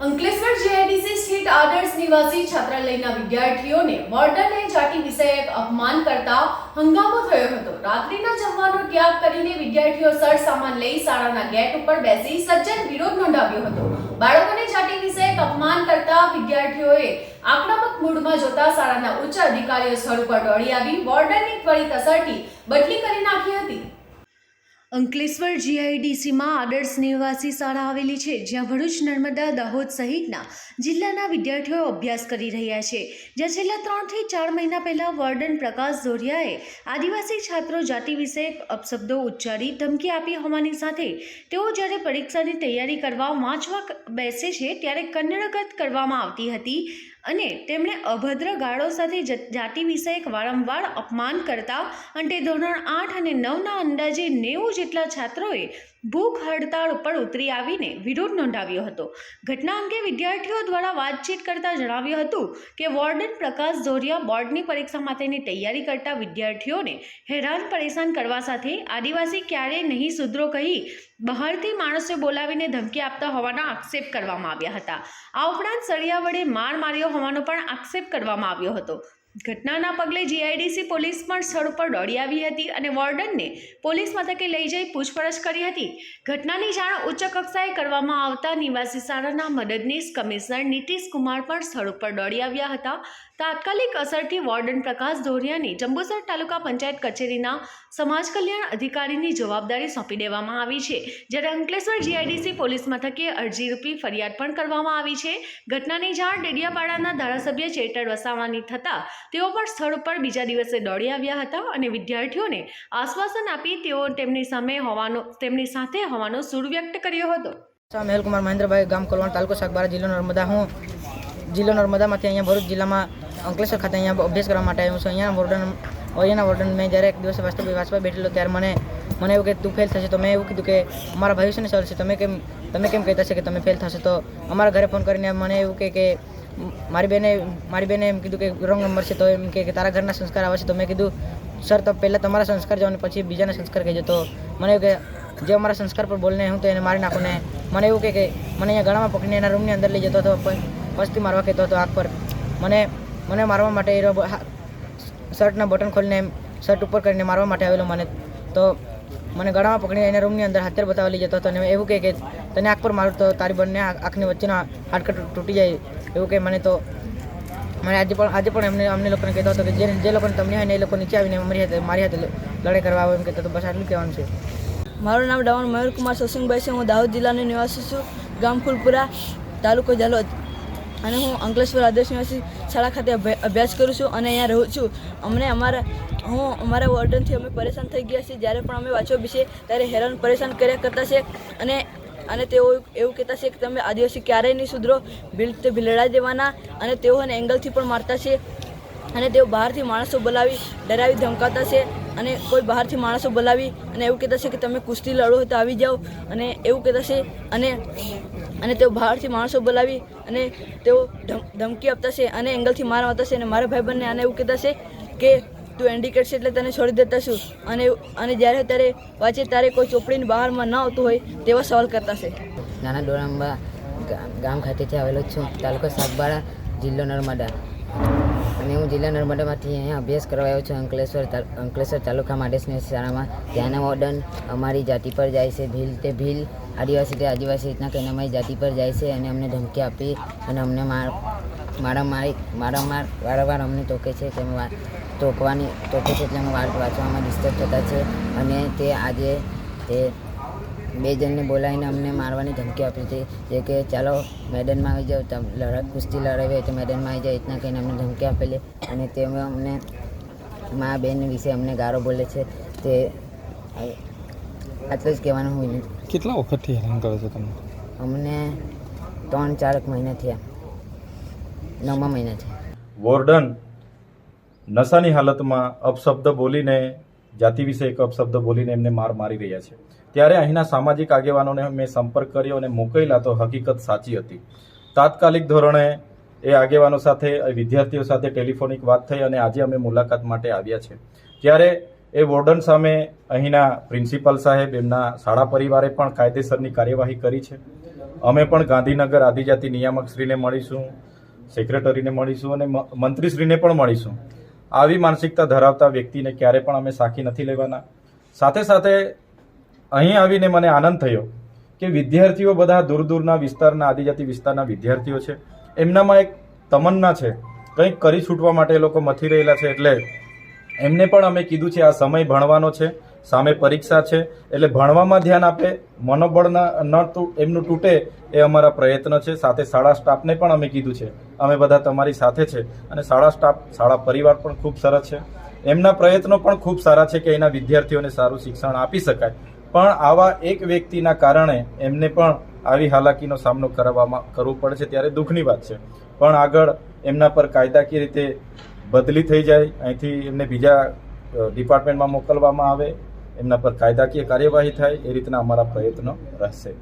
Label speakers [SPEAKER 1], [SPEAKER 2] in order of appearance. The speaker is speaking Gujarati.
[SPEAKER 1] અંકલેશ્વર જીઆઈડીસી સ્થિત આદર્શ નિવાસી છાત્રાલયના વિદ્યાર્થીઓને વોર્ડને જાતિ વિષયક અપમાન કરતા હંગામો થયો હતો. રાત્રિના જમવાનો ત્યાગ કરીને વિદ્યાર્થીઓ સર સામાન લઈ શાળાના ગેટ ઉપર બેસી સજ્જન વિરોધ નોંધાવ્યો હતો. બાળકોને જાતિ વિષયક અપમાન કરતા વિદ્યાર્થીઓએ આક્રમક મૂડમાં જોતા શાળાના ઉચ્ચ અધિકારીઓ સ્થળ ઉપર દોડી આવી વોર્ડનની ત્વરિત અસરથી બદલી કરી નાખી હતી. અંકલેશ્વર જીઆઈડીસીમાં આદર્શ નિવાસી શાળા આવેલી છે, જ્યાં ભરૂચ નર્મદા દાહોદ સહિતના જિલ્લાના વિદ્યાર્થીઓ અભ્યાસ કરી રહ્યા છે. જ્યાં છેલ્લા ત્રણથી ચાર મહિના પહેલાં વર્ડન પ્રકાશ ધોરિયાએ આદિવાસી છાત્રો જાતિ વિષયક અપશબ્દો ઉચ્ચારી ધમકી આપી હોવાની સાથે તેઓ જ્યારે પરીક્ષાની તૈયારી કરવા વાંચવા બેસે છે, ત્યારે કન્નડગત કરવામાં આવતી હતી અને તેમણે અભદ્ર ગાળો સાથે જાતિ વિષયક વારંવાર અપમાન કરતા અંતે ધોરણ આઠ અને નવના અંદાજે નેવું જેટલા છાત્રોએ ભૂખ હડતાળ ઉપર ઉતરી આવીને વિરોધ નોંધાવ્યો હતો. ઘટના અંગે વિદ્યાર્થીઓ દ્વારા વાતચીત કરતા જણાવ્યું હતું કે વોર્ડન પ્રકાશ ઝોરિયા બોર્ડની પરીક્ષા માટેની તૈયારી કરતા વિદ્યાર્થીઓને હેરાન પરેશાન કરવા સાથે આદિવાસી ક્યારેય નહીં સુધરો કહી બહારથી માણસો બોલાવીને ધમકી આપતા હોવાના આક્ષેપ કરવામાં આવ્યા હતા. આ ઉપરાંત સળિયા વડે માર માર્યો હોવાનો પણ આક્ષેપ કરવામાં આવ્યો હતો. ઘટનાના પગલે જીઆઈડીસી પોલીસ પણ સ્થળ પર દોડી આવી હતી અને વોર્ડનને પોલીસ મથકે લઈ જઈ પૂછપરછ કરી હતી. ઘટનાની જાણ ઉચ્ચ કક્ષાએ કરવામાં આવતા નિવાસી શાળાના મદદનીશ કમિશનર નીતિશ કુમાર પણ સ્થળ ઉપર દોડી આવ્યા હતા. તાત્કાલિક અસરથી વોર્ડન પ્રકાશ ધોરિયાની જંબુસર તાલુકા પંચાયત કચેરીના સમાજ કલ્યાણ અધિકારીની જવાબદારી સોંપી દેવામાં આવી છે, જ્યારે અંકલેશ્વર જીઆઈડીસી પોલીસ મથકે અરજીરૂપી ફરિયાદ પણ કરવામાં આવી છે. ઘટનાની જાણ ડેડિયાપાડાના ધારાસભ્ય ચેટર વસાવાની થતાં તેઓ પણ સ્થળ પર બીજા દિવસે દોડી આવ્યા હતા અને વિદ્યાર્થીઓને આશ્વાસન આપી તેઓ તેમની સામે હોવાનો, તેમની સાથે હોવાનો સૂર વ્યક્ત કર્યો હતો.
[SPEAKER 2] મેહુલકુમાર મહેન્દ્રભાઈ, ગામ કલવાણ તાલુકો સાગબારા, જિલ્લો નર્મદા. હું જિલ્લો નર્મદામાંથી અહીંયા ભરૂચ જિલ્લામાં અંકલેશ્વર ખાતે અહીંયા અભ્યાસ કરવા માટે આવ્યો છું. અહીંયા વોર્ડન, અહીંયાના વોર્ડન મેં જ્યારે એક દિવસે વાસ્તવિક વાંચવા બેઠેલો ત્યારે મને મને એવું કે તું ફેલ થશે. તો મેં એવું કીધું કે અમારા ભાઈ છે સર છે. તમે કેમ તમે કેમ કહેતા છે કે તમે ફેલ થશે? તો અમારા ઘરે ફોન કરીને મને એવું કે મારી બેને મારી બેને એમ કીધું કે રોંગ નંબર છે, તો એમ કે તારા ઘરના સંસ્કાર આવે છે, તો મેં કીધું સર તો પહેલાં તમારા સંસ્કાર જાઓ ને પછી બીજાના સંસ્કાર કહેજો. તો મને એવું કે, જે અમારા સંસ્કાર પર બોલને હું તો એને મારી નાખું ને મને એવું કે મને અહીંયા ગળામાં પકડીને એના રૂમની અંદર લઈ જતો હતો પસ્તી મારવા કહેતો હતો આંખ પર. મને મને મારવા માટે એ શર્ટના બટન ખોલીને એમ શર્ટ ઉપર કરીને મારવા માટે આવેલો મને. તો મને ગળામાં પકડીને એના રૂમની અંદર હાથેર બતાવવા લઈ જતો હતો અને એવું કહે કે, તને આંખ પર મારું તો તારી બંને આંખ- આંખની વચ્ચેનો હાડકટ તૂટી જાય. એવું કે મને તો મને આજે પણ આજે પણ એમને અમને લોકોને કહેતો હતો કે જે જે લોકોને તમને હોય ને એ લોકો નીચે આવીને મારી હાથે મારી હાથે લડાઈ કરવા આવે એમ કહેતો તો બસ આટલું કહેવાનું છે.
[SPEAKER 3] મારું નામ ડાવણ મયુરકુમાર સસિંગભાઈ છે. હું દાહોદ જિલ્લાનો નિવાસી છું. ગામ ફૂલપુરા, તાલુકો જલોદ. અને હું અંકલેશ્વર આદર્શ નિવાસી શાળા ખાતે અભ્યા- અભ્યાસ કરું છું અને અહીંયા રહું છું. અમને અમારા હું અમારા વોર્ડનથી અમે પરેશાન થઈ ગયા છીએ. જ્યારે પણ અમે વાંચવા બેસીએ ત્યારે હેરાન પરેશાન કર્યા કરતા છે અને અને તેઓ એવું કહેતા છે કે તમે આદિવાસી ક્યારેય નહીં સુધરો ભીલ તે ભીલડાઈ દેવાના. અને તેઓને એંગલથી પણ મારતા છે. અને તેઓ બહારથી માણસો બોલાવી, ડરાવી ધમકાતા છે. અને કોઈ બહારથી માણસો બોલાવી અને એવું કહેતા છે કે તમે કુસ્તી લડો તો આવી જાઓ. અને એવું કહેતા છે. અને અને તેઓ બહારથી માણસો બોલાવી અને તેઓ ધમ- ધમકી આપતા છે અને એંગલથી માર આવતા છે. અને મારા ભાઈબંધને આને એવું કહેતા છે કે તું એન્ડિકેટ છે એટલે તને છોડી દેતા છું અને અને જ્યારે ત્યારે વાંચે ત્યારે કોઈ ચોપડીની બહારમાં ન આવતું હોય તેવા સવાલ કરતા છે.
[SPEAKER 4] નાના ડોરાંબા ગામ ખાતેથી આવેલો છું. તાલુકો સાગબારા જિલ્લો નર્મદા. અને હું જિલ્લા નર્મદામાંથી અહીંયા અભ્યાસ કરવા આવ્યો છું અંકલેશ્વર અંકલેશ્વર તાલુકા માડેસની શાળામાં. ત્યાંના વોર્ડન અમારી જાતિ પર જાય છે. ભીલ તે ભીલ આદિવાસી તે આદિવાસી રીતના કહીને અમારી જાતિ પર જાય છે અને અમને ધમકી આપી અને અમને માર મારા મારી મારા માર વારંવાર અમને ટોકે છે તેમ ટોકવાની ટોકે છે એટલે અમે વાત વાંચવામાં ડિસ્ટર્બ થતા છે. અને તે આજે તે બે જણને બોલાવીને અમને મારવાની ધમકી આપી હતી. જે કે ચાલો મેદાનમાં આવી જાઓ. તમ લડા કુસ્તી લડાવી હોય તો મેદાનમાં આવી જાય રીતના કહીને અમને ધમકી આપેલી. અને તે અમને મા બેન વિશે અમને ગારો બોલે છે. તે આટલું જ કહેવાનું હોય
[SPEAKER 5] કેટલા વખતથી હેરાન કરે છે તમને
[SPEAKER 4] અમને ત્રણ ચાર મહિના થયા. નવમા મહિના
[SPEAKER 6] વોર્ડન, નશાની હાલતમાં અપશબ્દ બોલીને, જાતિ વિશે એક અપશબ્દ બોલીને એમને માર મારી રહ્યા છે. ત્યારે અહીંના સામાજિક આગેવાનોને મેં સંપર્ક કર્યો અને મોકલેલા તો હકીકત સાચી હતી. તાત્કાલિક ધોરણે એ આગેવાનો સાથે વિદ્યાર્થીઓ સાથે ટેલિફોનિક વાત થઈ અને આજે અમે મુલાકાત માટે આવ્યા છે. ત્યારે એ વોર્ડન સામે અહીંના પ્રિન્સિપાલ સાહેબ, એમના શાળા પરિવારે પણ કાયદેસરની કાર્યવાહી કરી છે. અમે પણ ગાંધીનગર આદિજાતિ નિયામકશ્રીને મળીશું. સેક્રેટરીને મળીશું અને મંત્રીશ્રીને પણ મળીશું. આવી માનસિકતા ધરાવતા વ્યક્તિને ક્યારે પણ અમે સાખી નથી લેવાના. સાથે સાથે અહીં આવીને મને આનંદ થયો કે વિદ્યાર્થીઓ બધા દૂર દૂરના વિસ્તારના, આદિજાતિ વિસ્તારના વિદ્યાર્થીઓ છે. એમનામાં એક તમન્ના છે. કંઈક કરી છૂટવા માટે એ લોકો મથી રહેલા છે એટલે એમને પણ અમે કીધું છે આ સમય ભણવાનો છે. સામે પરીક્ષા છે. એટલે ભણવામાં ધ્યાન આપે, મનોબળ ન એમનું તૂટે એ અમારા પ્રયત્ન છે. સાથે શાળા સ્ટાફને પણ અમે કીધું છે. અમે બધા તમારી સાથે છે અને શાળા સ્ટાફ, શાળા પરિવાર પણ ખૂબ સરસ છે. એમના પ્રયત્નો પણ ખૂબ સારા છે કે એના વિદ્યાર્થીઓને સારું શિક્ષણ આપી શકાય. પણ આવા એક વ્યક્તિના કારણે એમને પણ આવી હાલાકીનો સામનો કરવામાં, કરવો પડે છે ત્યારે દુઃખની વાત છે. પણ આગળ એમના પર કાયદાકીય રીતે બદલી થઈ જાય. અહીંથી એમને બીજા ડિપાર્ટમેન્ટમાં મોકલવામાં આવે. એમના પર કાયદાકીય કાર્યવાહી થાય એ રીતના અમારા પ્રયત્નો રહેશે.